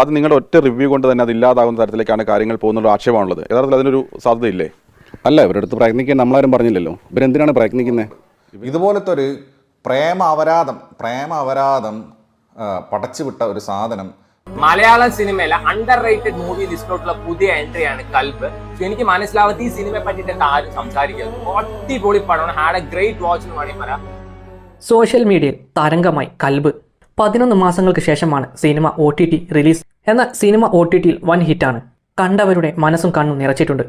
അത് നിങ്ങളുടെ ഒറ്റ റിവ്യൂ കൊണ്ട് തന്നെ അത് ഇല്ലാതാകുന്ന തരത്തിലേക്കാണ് കാര്യങ്ങൾ പോകുന്നുള്ള ആക്ഷേപമാണുള്ളത്. യഥാർത്ഥത്തിൽ അതിനൊരു സാധ്യതയില്ലേ? അല്ല ഇവരുടെ അടുത്ത് പ്രയത്നിക്കാൻ നമ്മളാരും പറഞ്ഞില്ലല്ലോ. ഇവരെന്തിനാണ് പ്രയത്നിക്കുന്നത് ഇതുപോലത്തെ ഒരു പ്രേമ അപരാധം പ്രേമ അപരാധം പടച്ചുവിട്ട ഒരു സാധനം. മലയാള സിനിമയിലെ അണ്ടർ റേറ്റഡ് മൂവി ലിസ്റ്റിലോട്ടുള്ള പുതിയ എൻട്രിയാണ് കൽബ് സോ എനിക്ക് മനസ്സിലാവാത്ത ഈ സിനിമയെ പറ്റിയിട്ട് ആരും സംസാരിക്കുന്നത് അടിപൊളി പടമാണ്. ഹാഡ് എ ഗ്രേറ്റ് വാച്ച് എന്ന് വേണമെങ്കിൽ പറയാം. സോഷ്യൽ മീഡിയയിൽ തരംഗമായി കൽബ് പതിനൊന്ന് മാസങ്ങൾക്ക് ശേഷമാണ് cinema O T T release എന്നാൽ സിനിമ ഒ ടി ടിയിൽ വൻ ഹിറ്റാണ്. കണ്ടവരുടെ മനസ്സും കണ്ണും നിറച്ചിട്ടുണ്ട്.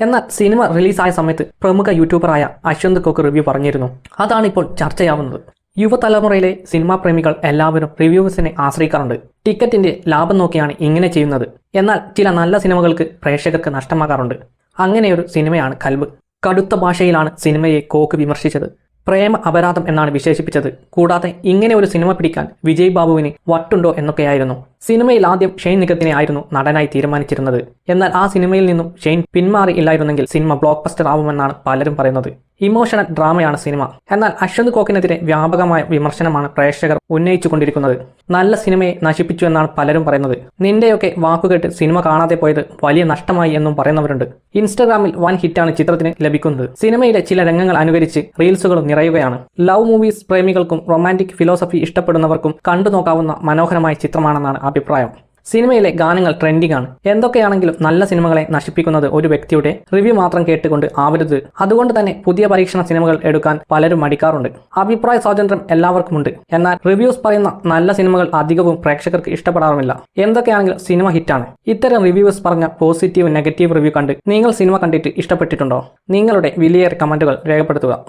എന്നാൽ സിനിമ റിലീസായ സമയത്ത് പ്രമുഖ യൂട്യൂബറായ അശ്വന്ത് കോക്ക് റിവ്യൂ പറഞ്ഞിരുന്നു. അതാണ് ഇപ്പോൾ ചർച്ചയാവുന്നത്. യുവതലമുറയിലെ സിനിമാ പ്രേമികൾ എല്ലാവരും റിവ്യൂസിനെ ആശ്രയിക്കാറുണ്ട്. ടിക്കറ്റിന്റെ ലാഭം നോക്കിയാണ് ഇങ്ങനെ ചെയ്യുന്നത്. എന്നാൽ ചില നല്ല സിനിമകൾക്ക് പ്രേക്ഷകർക്ക് നഷ്ടമാകാറുണ്ട്. അങ്ങനെയൊരു സിനിമയാണ് കൽബ്. കടുത്ത ഭാഷയിലാണ് സിനിമയെ കോക്ക് വിമർശിച്ചത്. പ്രേമ അപരാധം എന്നാണ് വിശേഷിപ്പിച്ചത്. കൂടാതെ ഇങ്ങനെ ഒരു സിനിമ പിടിക്കാൻ വിജയ് ബാബുവിന് വട്ടുണ്ടോ എന്നൊക്കെയായിരുന്നു. സിനിമയിൽ ആദ്യം ഷെയ്ൻ നിഗത്തിനെ ആയിരുന്നു നടനായി തീരുമാനിച്ചിരുന്നത്. എന്നാൽ ആ സിനിമയിൽ നിന്നും ഷെയ്ൻ പിന്മാറി ഇല്ലായിരുന്നെങ്കിൽ സിനിമ ബ്ലോക്ക് ബസ്റ്റർ ആവുമെന്നാണ് പലരും പറയുന്നത്. ഇമോഷണൽ ഡ്രാമയാണ് സിനിമ. എന്നാൽ അശ്വന്ത് കോക്കിനെതിരെ വ്യാപകമായ വിമർശനമാണ് പ്രേക്ഷകർ ഉന്നയിച്ചുകൊണ്ടിരിക്കുന്നത്. നല്ല സിനിമയെ നശിപ്പിച്ചു എന്നാണ് പലരും പറയുന്നത്. നിന്റെയൊക്കെ വാക്കുകേട്ട് സിനിമ കാണാതെ പോയത് വലിയ നഷ്ടമായി എന്നും പറയുന്നവരുണ്ട്. ഇൻസ്റ്റഗ്രാമിൽ വൻ ഹിറ്റാണ് ചിത്രത്തിന് ലഭിക്കുന്നത്. സിനിമയിലെ ചില രംഗങ്ങൾ അനുകരിച്ച് റീൽസുകളും നിറയുകയാണ്. ലവ് മൂവീസ് പ്രേമികൾക്കും റൊമാന്റിക് ഫിലോസഫി ഇഷ്ടപ്പെടുന്നവർക്കും കണ്ടുനോക്കാവുന്ന മനോഹരമായ ചിത്രമാണെന്നാണ് അഭിപ്രായം. സിനിമയിലെ ഗാനങ്ങൾ ട്രെൻഡിംഗ് ആണ് എന്തൊക്കെയാണെങ്കിലും നല്ല സിനിമകളെ നശിപ്പിക്കുന്നത് ഒരു വ്യക്തിയുടെ റിവ്യൂ മാത്രം കേട്ടുകൊണ്ട് ആവരുത്. അതുകൊണ്ട് തന്നെ പുതിയ പരീക്ഷണ സിനിമകൾ എടുക്കാൻ പലരും മടിക്കാറുണ്ട്. അഭിപ്രായ സ്വാതന്ത്ര്യം എല്ലാവർക്കുമുണ്ട്. എന്നാൽ റിവ്യൂസ് പറയുന്ന നല്ല സിനിമകൾ അധികവും പ്രേക്ഷകർക്ക് ഇഷ്ടപ്പെടാറുമില്ല. എന്തൊക്കെയാണെങ്കിലും സിനിമ ഹിറ്റാണ്. ഇത്തരം റിവ്യൂസ് പറഞ്ഞ പോസിറ്റീവ് നെഗറ്റീവ് റിവ്യൂ കണ്ട് നിങ്ങൾ സിനിമ കണ്ടിട്ട് ഇഷ്ടപ്പെട്ടിട്ടുണ്ടോ? നിങ്ങളുടെ വിലയേറെ കമന്റുകൾ രേഖപ്പെടുത്തുക.